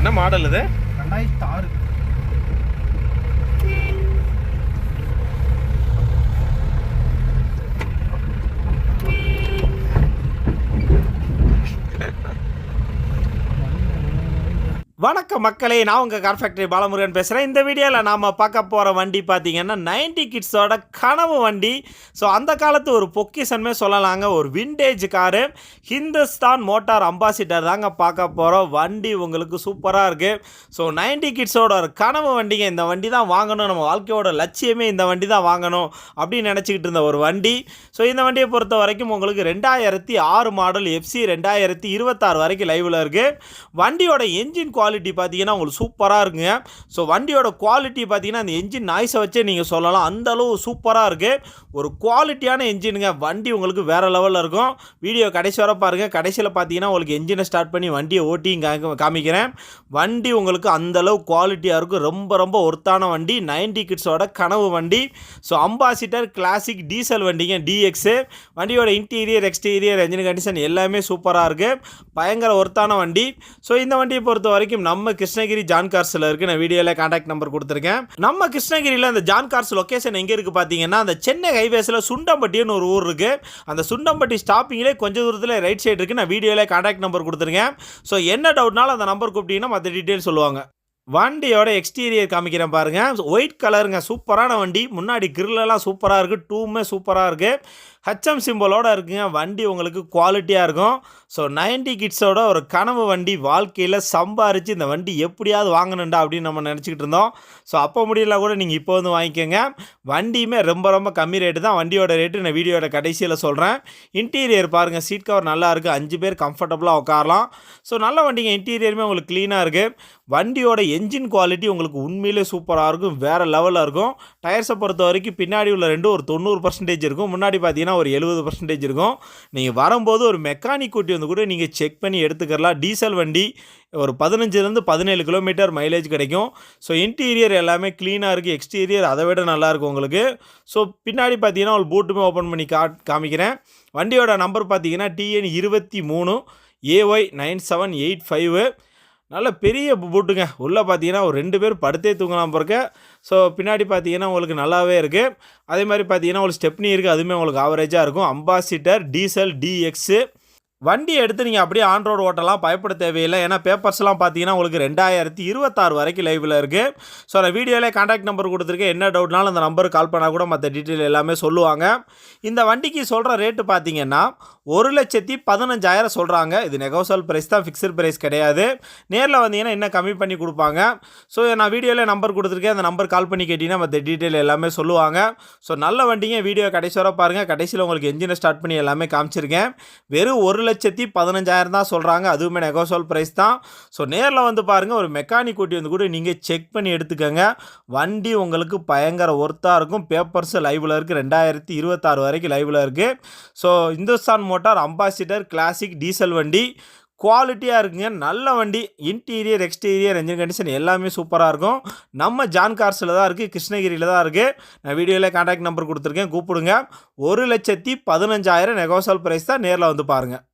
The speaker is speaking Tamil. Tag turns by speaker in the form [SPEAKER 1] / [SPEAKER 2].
[SPEAKER 1] என்ன மாடல் இது?
[SPEAKER 2] ரெண்டாயிரத்தி ஆறு.
[SPEAKER 3] வணக்கம் மக்களே நான் உங்கள் கார் ஃபேக்டரி பாலமுருகன் பேசுகிறேன் இந்த வீடியோவில் நாம் பார்க்க போகிற வண்டி பார்த்திங்கன்னா நைன்டி கிட்ஸோட கனவு வண்டி. ஸோ அந்த காலத்து ஒரு பொக்கிஷன்மே சொல்லலாங்க. ஒரு vintage car. Hindustan motor ambassador தாங்க பார்க்க போகிறோம் வண்டி உங்களுக்கு சூப்பராக இருக்குது ஸோ 90 கிட்ஸோட ஒரு கனவு வண்டிங்க. இந்த வண்டி தான் வாங்கணும். நம்ம வாழ்க்கையோட லட்சியமே இந்த வண்டி தான் வாங்கணும் அப்படின்னு நினச்சிக்கிட்டு இருந்த ஒரு வண்டி. ஸோ இந்த வண்டியை பொறுத்த வரைக்கும் உங்களுக்கு ரெண்டாயிரத்தி ஆறு மாடல் எஃப்சி ரெண்டாயிரத்தி இருபத்தாறு வரைக்கும் லைவில் இருக்குது வண்டியோட என்ஜின் குவாலிட்டி குவாலிட்டி பார்த்தீங்கன்னா உங்களுக்கு சூப்பராக இருக்குங்க. ஸோ வண்டியோட குவாலிட்டி பார்த்தீங்கன்னா அந்த என்ஜின் நாய்ஸை வச்சே நீங்கள் சொல்லலாம். அந்த அளவு சூப்பராக இருக்குது ஒரு குவாலிட்டியான என்ஜினுங்க வண்டி உங்களுக்கு வேறு லெவலில் இருக்கும். வீடியோ கடைசி வர பாருங்கள் கடைசியில் பார்த்தீங்கன்னா உங்களுக்கு என்ஜினை ஸ்டார்ட் பண்ணி வண்டியை ஓட்டியும் கா- காமிக்கிறேன். வண்டி உங்களுக்கு அந்தளவு குவாலிட்டியாக இருக்கும். ரொம்ப ரொம்ப ஒர்த்தான வண்டி. 90 கிட்ஸோட கனவு வண்டி. ஸோ அம்பாசிடர் கிளாசிக் டீசல் வண்டிங்க. டிஎக்ஸு வண்டியோட இன்டீரியர் எக்ஸ்டீரியர் என்ஜின் கண்டிஷன் எல்லாமே சூப்பராக இருக்குது பயங்கர ஒர்த்தான வண்டி. ஸோ இந்த வண்டியை பொறுத்த வரைக்கும் நம்ம கிருஷ்ணகிரி ஜான் கார்ஸில் இருக்குது நான் வீடியோவில் காண்டாக்ட் நம்பர் கொடுத்துருக்கேன். நம்ம கிருஷ்ணகிரியில் அந்த ஜான் கார்ஸ் லொக்கேஷன் எங்கே இருக்குது பார்த்தீங்கன்னா அந்த சென்னை ஹைவேஸில் சுண்டம்பட்டின்னு ஒரு ஊர் இருக்குது அந்த சுண்டம்பட்டி ஸ்டாப்பிங்லேயே கொஞ்சம் தூரத்தில் ரைட் சைடு இருக்குது நான் வீடியோவில் காண்டாக்ட் நம்பர் கொடுத்துருக்கேன். ஸோ என்ன டவுட்னாலும் அந்த நம்பர் கூப்பிட்டீங்கன்னா மற்ற டீட்டெயில் சொல்லுவாங்க. வண்டியோட எக்ஸ்டீரியர் காமிக்கிறேன் பாருங்கள் ஒயிட் கலருங்க சூப்பரான வண்டி. முன்னாடி கிரில்லெல்லாம் சூப்பராக இருக்குது டூமே சூப்பராக இருக்குது ஹச்எம் சிம்பிளோடு இருக்குங்க. வண்டி உங்களுக்கு குவாலிட்டியாக இருக்கும். ஸோ 90 கிட்ஸோட ஒரு கனவு வண்டி வாழ்க்கையில் சம்பாரித்து இந்த வண்டி எப்படியாவது வாங்கணுண்டா அப்படின்னு நம்ம நினச்சிக்கிட்டு இருந்தோம். ஸோ அப்போ முடியல கூட நீங்கள் இப்போ வந்து வாங்கிக்கோங்க. வண்டியுமே ரொம்ப ரொம்ப கம்மி ரேட்டு தான். வண்டியோட ரேட்டு நான் வீடியோட கடைசியில் சொல்கிறேன் இன்டீரியர் பாருங்கள் சீட் கவர் நல்லா இருக்குது அஞ்சு பேர் கம்ஃபர்டபுளாக உட்காரலாம். ஸோ நல்ல வண்டிங்க. இன்டீரியருமே உங்களுக்கு க்ளீனாக இருக்குது வண்டியோட என்ஜின் குவாலிட்டி உங்களுக்கு உண்மையிலே சூப்பராக இருக்கும். வேறு லெவலில் இருக்கும். டயர்ஸை பொறுத்த வரைக்கும் பின்னாடி உள்ள ரெண்டும் ஒரு தொண்ணூறு பர்சன்டேஜ் இருக்கும். முன்னாடி பார்த்தீங்கன்னா ஒரு எழுபது பர்சன்டேஜ் இருக்கும். நீங்கள் வரும்போது ஒரு மெக்கானிக் கூட்டி வந்து கூட நீங்கள் செக் பண்ணி எடுத்துக்கலாம் டீசல் வண்டி ஒரு பதினஞ்சுலேருந்து பதினேழு கிலோமீட்டர் மைலேஜ் கிடைக்கும். ஸோ இன்டீரியர் எல்லாமே க்ளீனாக இருக்குது எக்ஸ்டீரியர் அதை விட நல்லாயிருக்கும் உங்களுக்கு. ஸோ பின்னாடி பார்த்தீங்கன்னா ஒரு பூட்டுமே ஓப்பன் பண்ணி கா காமிக்கிறேன். வண்டியோட நம்பர் பார்த்தீங்கன்னா டிஎன் இருபத்தி மூணு AY nine seven eight five. நல்ல பெரிய பூட்டுங்க. உள்ளே பார்த்தீங்கன்னா ஒரு ரெண்டு பேர் படுத்தே தூங்கலாம் பிறக்க. ஸோ பின்னாடி பார்த்தீங்கன்னா உங்களுக்கு நல்லாவே இருக்குது அதே மாதிரி பார்த்தீங்கன்னா உங்களுக்கு ஸ்டெப்னி இருக்குது அதுவுமே உங்களுக்கு ஆவரேஜாக இருக்கும். அம்பாசிட்டர் டீசல் டிஎக்ஸு வண்டி எடுத்து நீங்கள் அப்படியே ஆன் ரோடு ஓட்டலாம் பயப்பட தேவையில்லை. ஏன்னா பேப்பர்ஸ்லாம் பார்த்தீங்கன்னா உங்களுக்கு ரெண்டாயிரத்தி இருபத்தாறு வரைக்கும் லைவில் இருக்குது ஸோ அந்த வீடியோவிலே காண்டாக்ட் நம்பர் கொடுத்துருக்கேன் என்ன டவுட்னாலும் அந்த நம்பருக்கு கால் பண்ணால் கூட மற்ற டீட்டெயில் எல்லாமே சொல்லுவாங்க. இந்த வண்டிக்கு சொல்கிற ரேட்டு பார்த்தீங்கன்னா ஒரு லட்சத்தி பதினஞ்சாயிரம் சொல்கிறாங்க இது நெகோசல் ப்ரைஸ் தான் ஃபிக்ஸட் ப்ரைஸ் கிடையாது. நேரில் வந்தீங்கன்னா இன்னும் கம்மி பண்ணி கொடுப்பாங்க. ஸோ நான் வீடியோவில் நம்பர் கொடுத்துருக்கேன். அந்த நம்பர் கால் பண்ணி கேட்டிங்கன்னா மற்ற டீட்டெயில் எல்லாமே சொல்லுவாங்க. ஸோ நல்ல வண்டிங்க வீடியோ கடைசி வர பாருங்கள் கடைசியில் உங்களுக்கு என்ஜினை ஸ்டார்ட் பண்ணி எல்லாமே காமிச்சிருக்கேன். வெறும் ஒரு லட்சத்தி பதினஞ்சாயிரம் தான் சொல்கிறாங்க அதுவுமே நெகோசோல் ப்ரைஸ் தான். ஸோ நேரில் வந்து பாருங்கள் ஒரு மெக்கானிக் கூட்டி வந்து கூட நீங்கள் செக் பண்ணி எடுத்துக்கோங்க. வண்டி உங்களுக்கு பயங்கர ஒர்த்தாக இருக்கும். பேப்பர்ஸ் லைவில் இருக்குது ரெண்டாயிரத்தி இருபத்தாறு வரைக்கும் லைவில் இருக்குது so Hindustan motor ambassador classic diesel வண்டி. குவாலிட்டியாக இருக்குங்க. நல்ல வண்டி. இன்டீரியர் எக்ஸ்டீரியர் என்ஜின் கண்டிஷன் எல்லாமே சூப்பராக இருக்கும். நம்ம ஜான் கார்ஸில் தான் இருக்குது கிருஷ்ணகிரியில் தான் இருக்குது நான் வீடியோவில் காண்டாக்ட் நம்பர் கொடுத்துருக்கேன். கூப்பிடுங்க. ஒரு லட்சத்தி பதினஞ்சாயிரம் நெகோசல் ப்ரைஸ் தான் நேரில் வந்து பாருங்கள்